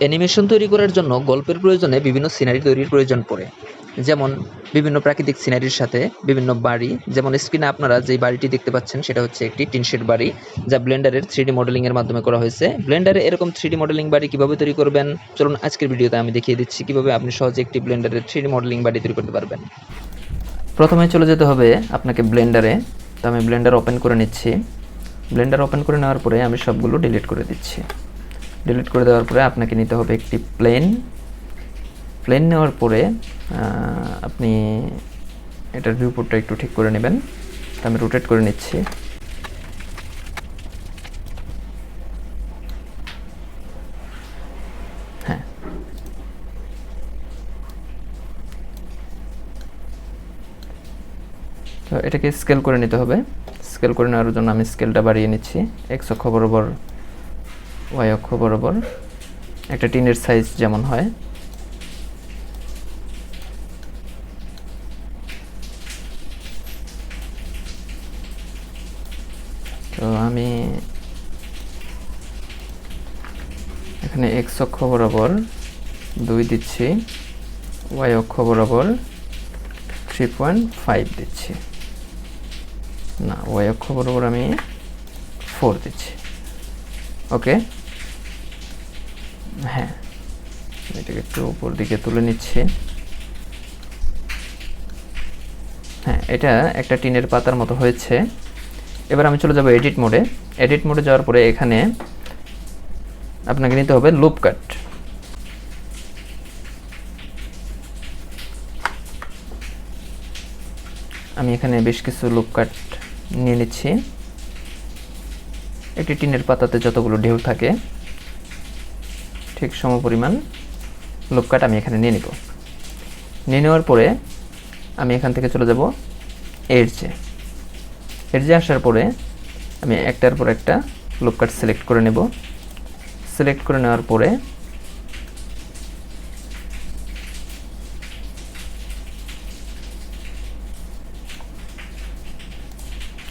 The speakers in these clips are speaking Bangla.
অ্যানিমেশন তৈরি করার জন্য গল্পের প্রয়োজনে বিভিন্ন সিনারি তৈরির প্রয়োজন পড়ে। যেমন বিভিন্ন প্রাকৃতিক সিনারির সাথে বিভিন্ন বাড়ি, যেমন স্ক্রিনে আপনারা যে বাড়িটি দেখতে পাচ্ছেন সেটা হচ্ছে একটি টিনশেড বাড়ি, যা ব্লেন্ডারের থ্রি ডি মডেলিং এর মাধ্যমে করা হয়েছে। ব্লেন্ডারে এরকম থ্রি ডি মডেলিং বাড়ি কীভাবে তৈরি করবেন? চলুন আজকের ভিডিওতে আমি দেখিয়ে দিচ্ছি কীভাবে আপনি সহজে একটি ব্লেন্ডারের থ্রি ডি মডেলিং বাড়ি তৈরি করতে পারবেন। প্রথমে চলে যেতে হবে আপনাকে ব্লেন্ডারে তো আমি ব্লেন্ডার ওপেন করে নিচ্ছি। ব্লেন্ডার ওপেন করে নেওয়ার পরে আমি সবগুলো ডিলিট করে দিচ্ছি। ডিলিট করে দেওয়ার পরে আপনাকে নিতে হবে একটি প্লেন প্লেন নেওয়ার পরে আপনি এটার ভিউপোর্টটা একটু ঠিক করে নেবেন। আমি রোটেট করে নিচ্ছি। হ্যাঁ। তো এটাকে স্কেল করে নিতে হবে। স্কেল করে নেওয়ার জন্য আমি স্কেলটা বাড়িয়ে নিচ্ছি। এক্স অক্ষ বরাবর ওয়াই অক্ষ বরাবর। একটা টিনের সাইজ যেমন হয়। তো আমি এখানে এক্স অক্ষ বরাবর দুই দিচ্ছি ওয়াই অক্ষ বরাবর থ্রি পয়েন্ট ফাইভ দিচ্ছি। না ওয়াই অক্ষ বরাবর আমি ফোর দিচ্ছি। ওকে হ্যাঁ এটাকে একটু উপর দিকে তুলে নিচ্ছি। হ্যাঁ এটা একটা টিনের পাতার মতো হয়েছে। এবার আমি চলে যাব এডিট মোডে। এডিট মোডে যাওয়ার পরে এখানে আপনাকে নিতে হবে লুপ কাট। আমি এখানে বেশ কিছু লুপ কাট নিয়ে নিচ্ছি। একটি টিনের পাতাতে যতগুলো ঢেউ থাকে ঠিক সমপরিমাণ লুপ কাট আমি এখানে নিয়ে নিব। নিয়ে নেওয়ার পরে আমি এখান থেকে চলে যাব এডজে। এডজে আসার পরে আমি একটার পর একটা লুপ কাট সিলেক্ট করে নেব। সিলেক্ট করে নেওয়ার পরে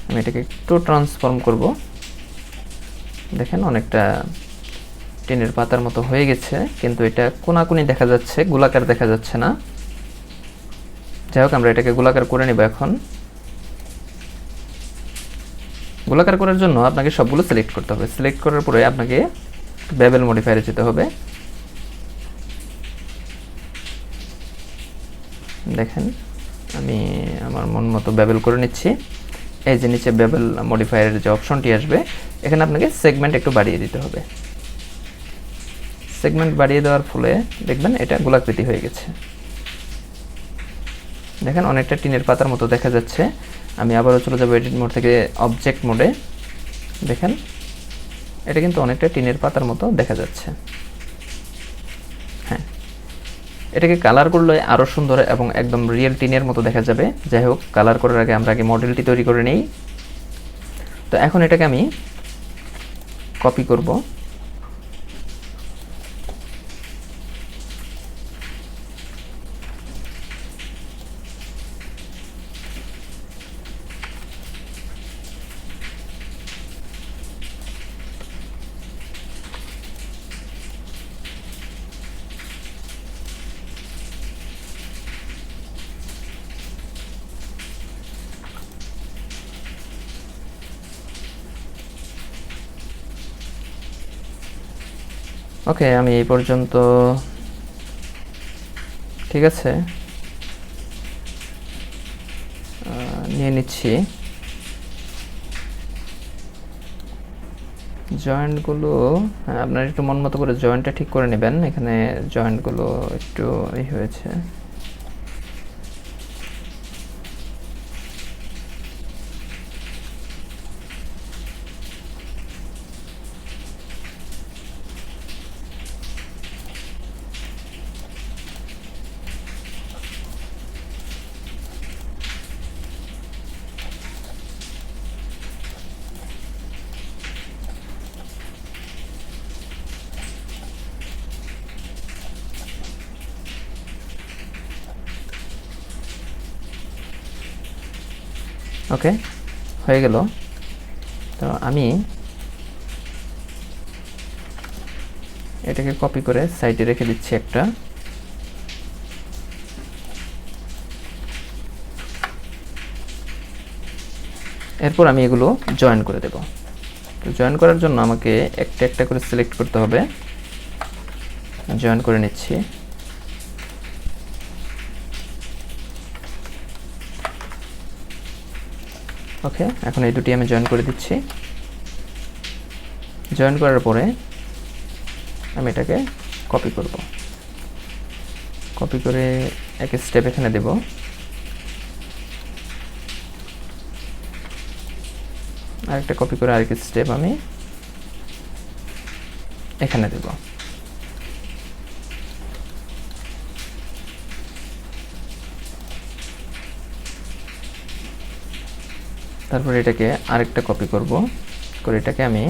আমি এটাকে একটু ট্রান্সফর্ম করব। দেখেন অনেকটা টিনের পাতার মতো হয়ে গেছে, কিন্তু এটা কোনাকুনি দেখা যাচ্ছে, গোলাকার দেখা যাচ্ছে না। যাই হোক, আমরা এটাকে গোলাকার করে নেব এখন। গোলাকার করার জন্য আপনাকে সবগুলো সিলেক্ট করতে হবে। সিলেক্ট করার পরে আপনাকে বেবেল মডিফায়ারে যেতে হবে। দেখেন, আমি আমার মন মতো বেবেল করে নিচ্ছি। এই যে নিচে বেবেল মডিফায়ারের যে অপশনটি আসবে, এখানে আপনাকে সেগমেন্ট একটু বাড়িয়ে দিতে হবে। সেগমেন্ট বাড়িয়ে দেওয়ার ফলে দেখবেন এটা গোলাকৃতি হয়ে গেছে। দেখেন অনেকটা টিনের পাতার মতো দেখা যাচ্ছে। আমি আবারও চলে যাব এডিট মোড থেকে অবজেক্ট মোডে দেখেন, এটা কিন্তু অনেকটা টিনের পাতার মতো দেখা যাচ্ছে। হ্যাঁ এটাকে কালার করলে আরও সুন্দর এবং একদম রিয়েল টিনের মতো দেখা যাবে। যাই হোক কালার করার আগে আমরা আগে মডেলটি তৈরি করে নিই। তো এখন এটাকে আমি কপি করব। ওকে, আমি এই পর্যন্ত ঠিক আছে। নিয়ে নিচ্ছি। জয়েন্টগুলো হ্যাঁ আপনার একটু মন মতো করে জয়েন্টটা ঠিক করে নেবেন। এখানে জয়েন্টগুলো একটু এই হয়েছে। ওকে, হয়ে গেল। তো আমি এটা এটাকে কপি করে সাইডে রেখে দিচ্ছি একটা। এরপর আমি এগুলো জয়েন করে দেব। তো জয়েন করার জন্য আমাকে একটা একটা করে সিলেক্ট করতে হবে। জয়েন করে নিচ্ছি। ওকে, এখন এই দুটি আমি জয়েন করে দিচ্ছি। জয়েন করার পরে আমি এটাকে কপি করব। কপি করে এক স্টেপ এখানে দেব। আরেকটা কপি করে আরেক স্টেপ আমি এখানে দেব। তারপর এটাকে আরেকটা কপি করব। করে এটাকে আমি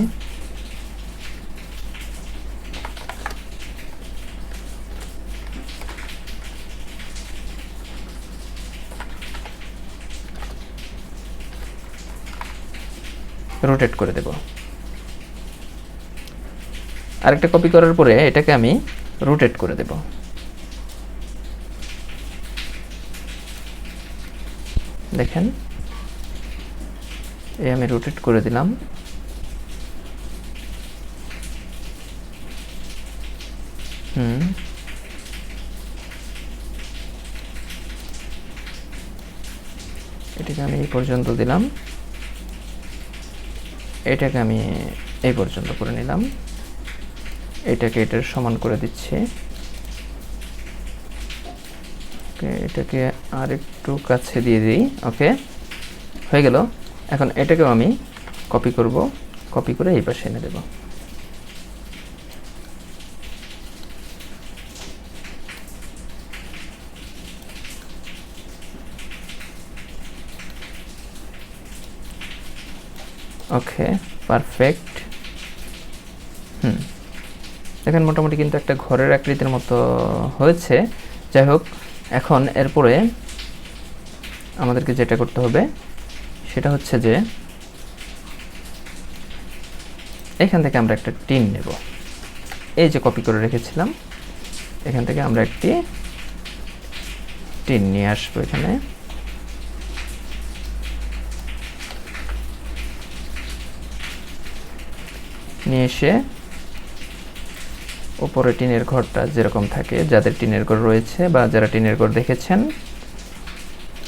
রোটেট করে দেব। আরেকটা কপি করার পরে এটাকে আমি রোটেট করে দেব। দেখেন এই আমি রোটেট করে দিলাম। হুম। এটাকে আমি এই পর্যন্ত দিলাম। এটাকে আমি এই পর্যন্ত করে নিলাম। এটাকে এটার সমান করে দিচ্ছি। ওকে, এটাকে আর একটু কাছে দিয়ে দিই। ওকে, হয়ে গেল। এখন এটাকেও আমি কপি করব কপি করে এই পাশে এনে দেব। ওকে পারফেক্ট হুম, দেখেন মোটামুটি কিন্তু একটা ঘরের আকৃতির মতো হয়েছে। যাই হোক, এখন এরপরে আমাদেরকে যেটা করতে হবে সেটা হচ্ছে যে এখান থেকে আমরা একটা টিন নেব। এই যে কপি করে রেখেছিলাম, এখান থেকে আমরা একটি টিন নিয়ে আসব এখানে। নিয়ে এসে ওপরে টিনের ঘরটা যেরকম থাকে, যাদের টিনের ঘর রয়েছে বা যারা টিনের ঘর দেখেছেন,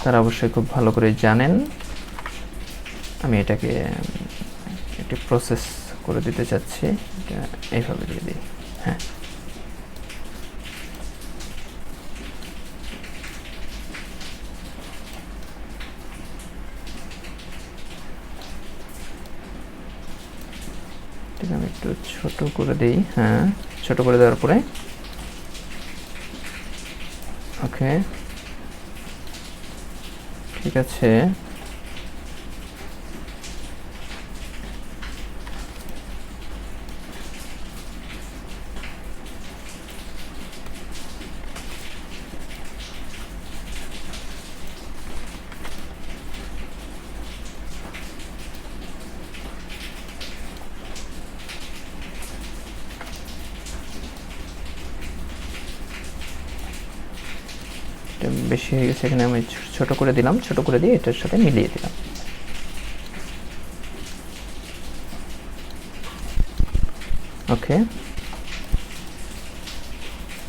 তারা অবশ্যই খুব ভালো করে জানেন। আমি এটাকে, একটি প্রসেস করে দিতে চাচ্ছি। এটা এইভাবে দিয়ে দিই। হ্যাঁ। আমি একটু ছোট করে দিই। হ্যাঁ ছোট করে দেওয়ার পরে। ওকে। ঠিক আছে। বেশি হয়ে গেছে, এখানে আমি ছোট করে দিলাম, ছোট করে দিয়ে এটার সাথে মিলিয়ে দিলাম। ওকে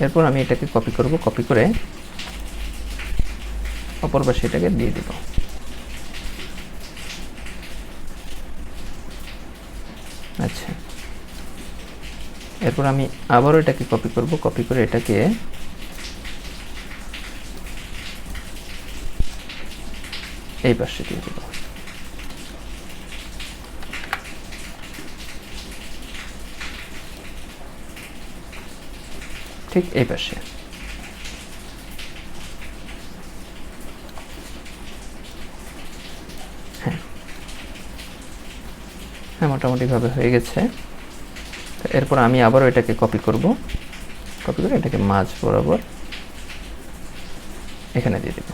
এরপর আমি এটাকে কপি করব কপি করে অপর পাশে এটাকে দিয়ে দিব। আচ্ছা। এরপর আমি আবারও এটাকে কপি করব কপি করে এটাকে এই পাশে দিয়ে দেব। ঠিক এই পাশে। হ্যাঁ। হ্যাঁ মোটামুটিভাবে হয়ে গেছে। এরপর আমি আবারও এটাকে কপি করব। কপি করে এটাকে মাঝ বরাবর এখানে দিয়ে দেব।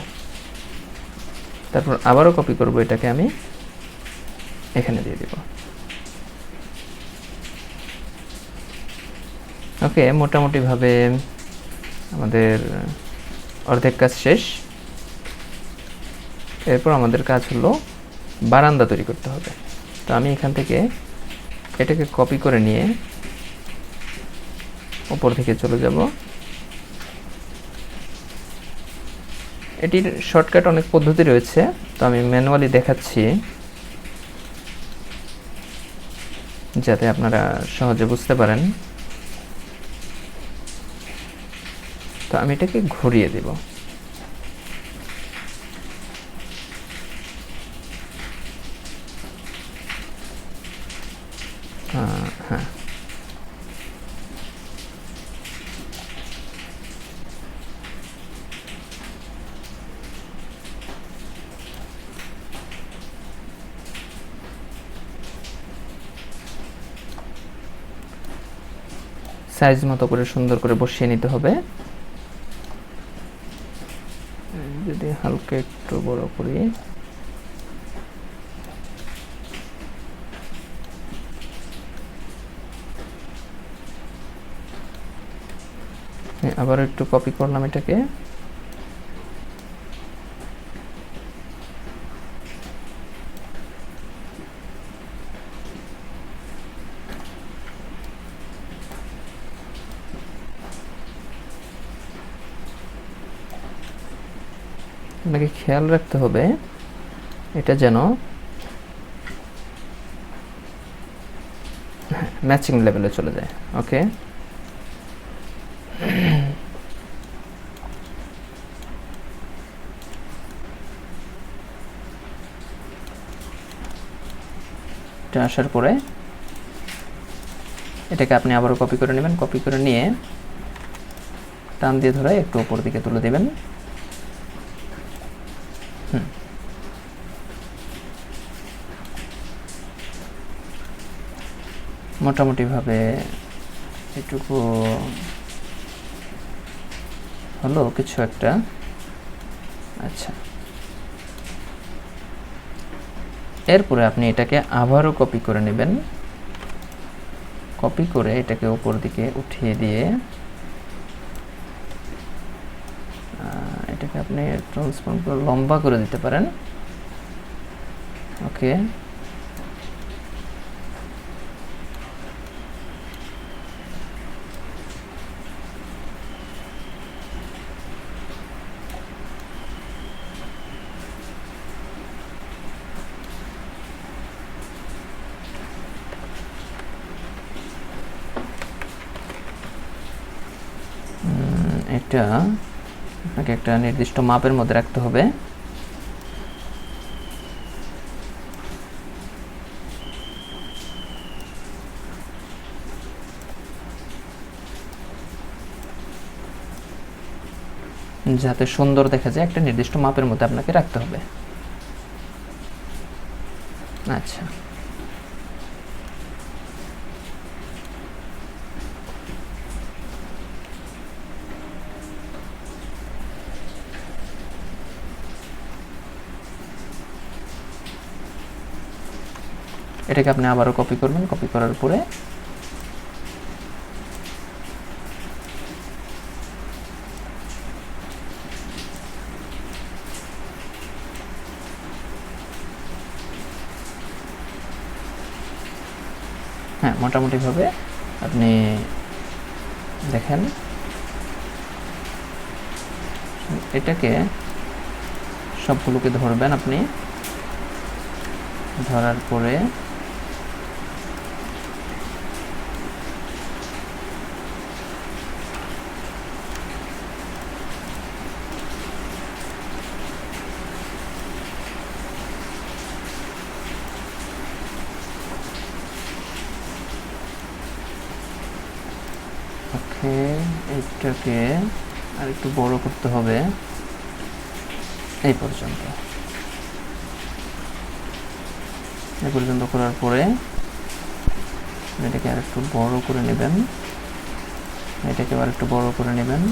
তারপর আবারও কপি করব এটাকে আমি। এখানে দিয়ে দেব। ওকে মোটামুটিভাবে আমাদের অর্ধেক কাজ শেষ। এরপর আমাদের কাজ হলো বারান্দা তৈরি করতে হবে। তো আমি এখান থেকে এটাকে কপি করে নিয়ে ওপর থেকে চলে যাব। এটির শর্টকাট অনেক পদ্ধতি রয়েছে, তো আমি ম্যানুয়ালি দেখাচ্ছি যাতে আপনারা সহজে বুঝতে পারেন। তো আমি এটাকে ঘুরিয়ে দেব। সাইজ মতো করে সুন্দর করে বসিয়ে নিতে হবে। যদি হালকা একটু বড় করি। আবার একটু কপি করলাম এটাকে আপনাকে খেয়াল রাখতে হবে, এটা যেন ম্যাচিং লেভেলে চলে যায় ওকে এটা আসার পরে এটাকে আপনি আবারও কপি করে নেবেন কপি করে নিয়ে টান দিয়ে ধরে একটু উপর দিকে তুলে দেবেন। মোটামুটিভাবে এটুকু হলো কিছু একটা। আচ্ছা। এরপরে আপনি এটাকে আবারও কপি করে নেবেন। কপি করে এটাকে উপর দিকে উঠিয়ে দিয়ে এটাকে আপনি ট্রান্সফর্ম করে লম্বা করে দিতে পারেন। ওকে। এটা আপনাকে একটা নির্দিষ্ট মাপের মধ্যে রাখতে হবে। যাতে সুন্দর দেখা যায়, একটা নির্দিষ্ট মাপের মধ্যে আপনাকে রাখতে হবে। আচ্ছা। এটাকে আপনি আবারও কপি করবেন কপি করার পরে হ্যাঁ মোটামুটিভাবে আপনি দেখেন। এটাকে সবগুলোকে ধরবেন আপনি। ধরার পরে ওকে এইটাকে আর একটু বড় করতে হবে। এই পর্যন্ত। এই পর্যন্ত করার পরে এটাকে আর একটু বড় করে নেবেন। এটাকে আর একটু বড় করে নেবেন।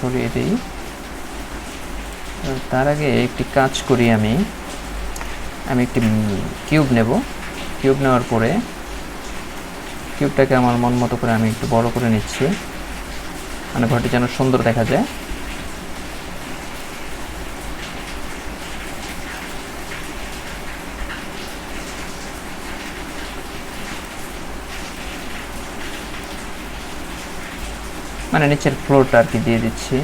সরিয়ে দিই। তার আগে একটি কাজ করি আমি। আমি একটি কিউব নেব। কিউব নেওয়ার পরে কিউবটাকে আমার মন মতো করে আমি একটু বড় করে নিচ্ছি। মানে ঘরটি যেন সুন্দর দেখা যায়। মানে নিচের ফ্লোরটা আর কি দিয়ে দিচ্ছি।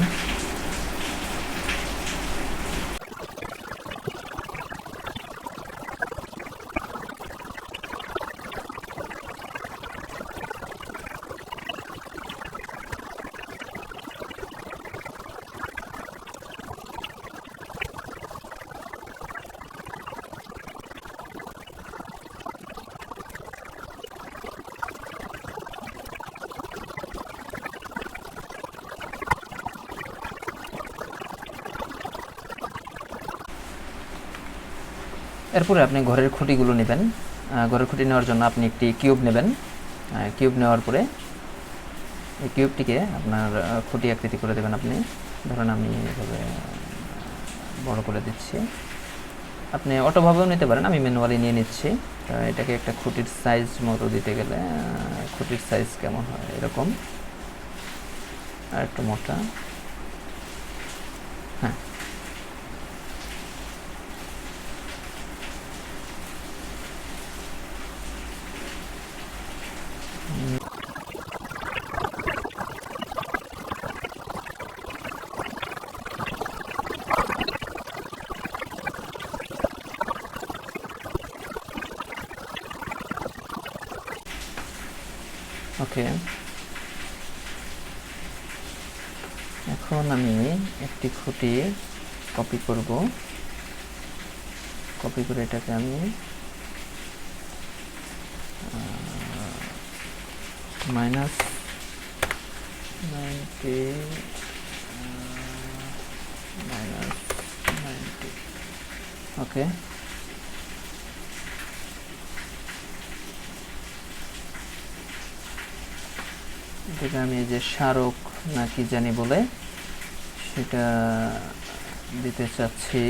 এরপরে আপনি ঘরের খুঁটিগুলো নেবেন। ঘরের খুঁটি নেওয়ার জন্য আপনি একটি কিউব নেবেন। কিউব নেওয়ার পরে এই কিউবটিকে আপনার খুঁটি আকৃতি করে দেবেন আপনি। ধরুন আমি এভাবে বড় করে দিচ্ছি। আপনি অটোভাবেও নিতে পারেন, আমি ম্যানুয়ালি নিয়ে নিচ্ছি। এটাকে একটা খুঁটির সাইজ মতো দিতে গেলে খুঁটির সাইজ কেমন হয়? এরকম। আর একটু মোটা হ্যাঁ ওকে এখন আমি খুঁটি কপি করব। কপি করে এটাকে আমি minus ninety minus ninety okay এটাকে আমি এই যে স্মারক না কি জানি বলে সেটা দিতে চাচ্ছি।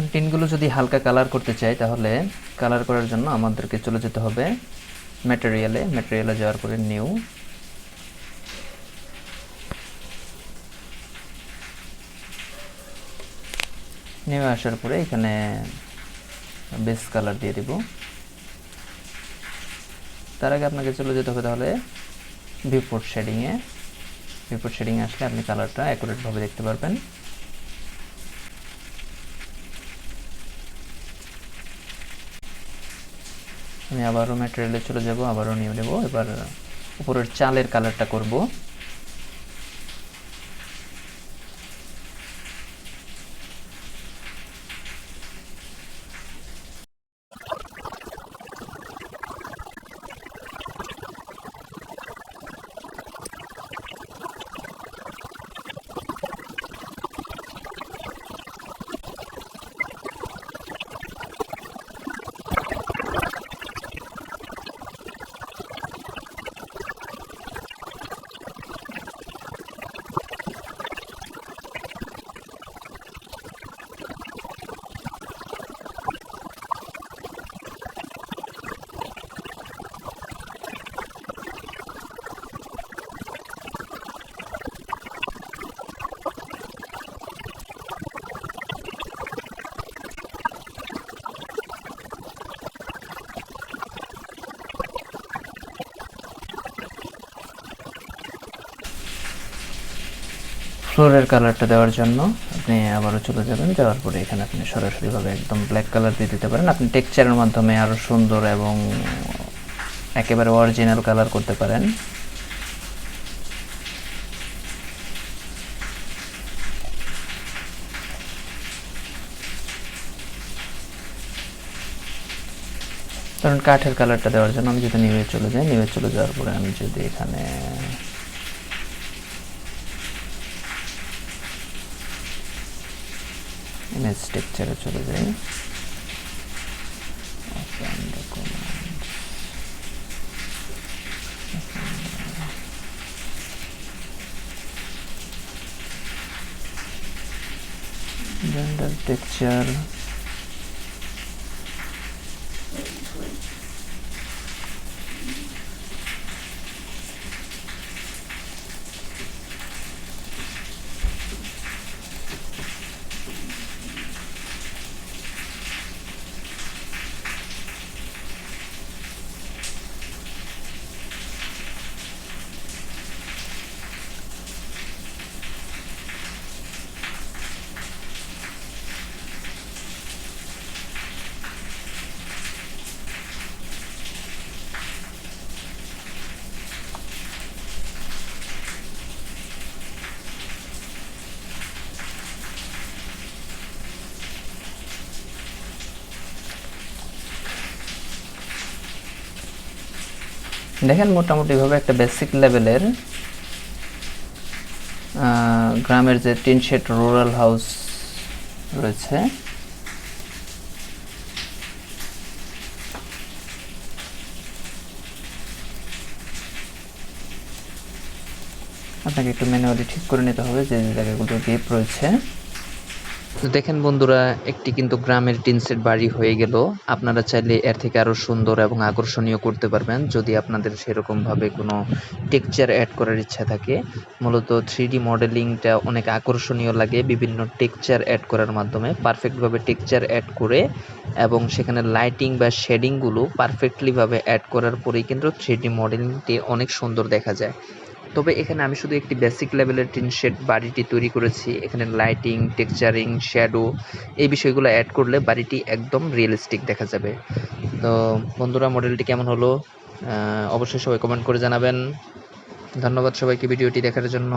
এখন টিনগুলো যদি হালকা কালার করতে চাই, তাহলে কালার করার জন্য আমাদেরকে চলে যেতে হবে ম্যাটেরিয়ালে ম্যাটেরিয়ালে যাওয়ার পরে নিউ নিউ আসার পরে এখানে বেস কালার দিয়ে দিব। তার আগে আপনাকে চলে যেতে হবে তাহলে ভিউপোর্ট শেডিংয়ে ভিউপোর্ট শেডিংয়ে আসলে আপনি কালারটা অ্যাকুরেটভাবে দেখতে পারবেন। আমি আবারও ম্যাটেরিয়ালে চলে যাব আবারও নিয়ে নেব। এবার উপরের চালের কালারটা করব। ফ্লোরের কালারটা দেওয়ার জন্য আপনি আবারও চলে যাবেন, যাওয়ার পরে এখানে আপনি সরাসরিভাবে একদম ব্ল্যাক কালার দিয়ে দিতে পারেন। আপনি টেক্সচারের মাধ্যমে আরও সুন্দর এবং একেবারে অরিজিনাল কালার করতে পারেন। কারণ কাঠের কালারটা দেওয়ার জন্য আমি যদি নিউয়ে চলে যাই নিউয়ে চলে যাওয়ার পরে আমি যদি এখানে ইমেজ টেক্সচারে চলে যাই Open documents. দেখেন মোটামুটিভাবে একটা বেসিক লেভেলের গ্রামের যে টিন শেড রুরাল হাউস রয়েছে। আপনাকে একটু ম্যানুয়ালি ঠিক করে নিতে হবে যে জায়গাগুলো ডিপ রয়েছে। দেখেন বন্ধুরা, একটি কিন্তু গ্রামের টিন সেট বাড়ি হয়ে গেল। আপনারা চাইলে এর থেকে আরও সুন্দর এবং আকর্ষণীয় করতে পারবেন যদি আপনাদের সেরকম ভাবে কোনো টেক্সচার অ্যাড করার ইচ্ছা থাকে। মূলত থ্রি মডেলিংটা অনেক আকর্ষণীয় লাগে বিভিন্ন টেক্সচার অ্যাড করার মাধ্যমে। পারফেক্টভাবে টেক্সচার অ্যাড করে এবং সেখানে লাইটিং বা শেডিংগুলো পারফেক্টলিভাবে অ্যাড করার পরেই কিন্তু থ্রি মডেলিংটি অনেক সুন্দর দেখা যায়। তবে এখানে আমি শুধু একটি বেসিক লেভেলের টিন শেড বাড়িটি তৈরি করেছি। এখানে লাইটিং টেক্সচারিং শ্যাডো এই বিষয়গুলো অ্যাড করলে বাড়িটি একদম রিয়েলিস্টিক দেখা যাবে। তো বন্ধুরা মডেলটি কেমন হলো? অবশ্যই সবাই কমেন্ট করে জানাবেন। ধন্যবাদ সবাইকে ভিডিওটি দেখার জন্য।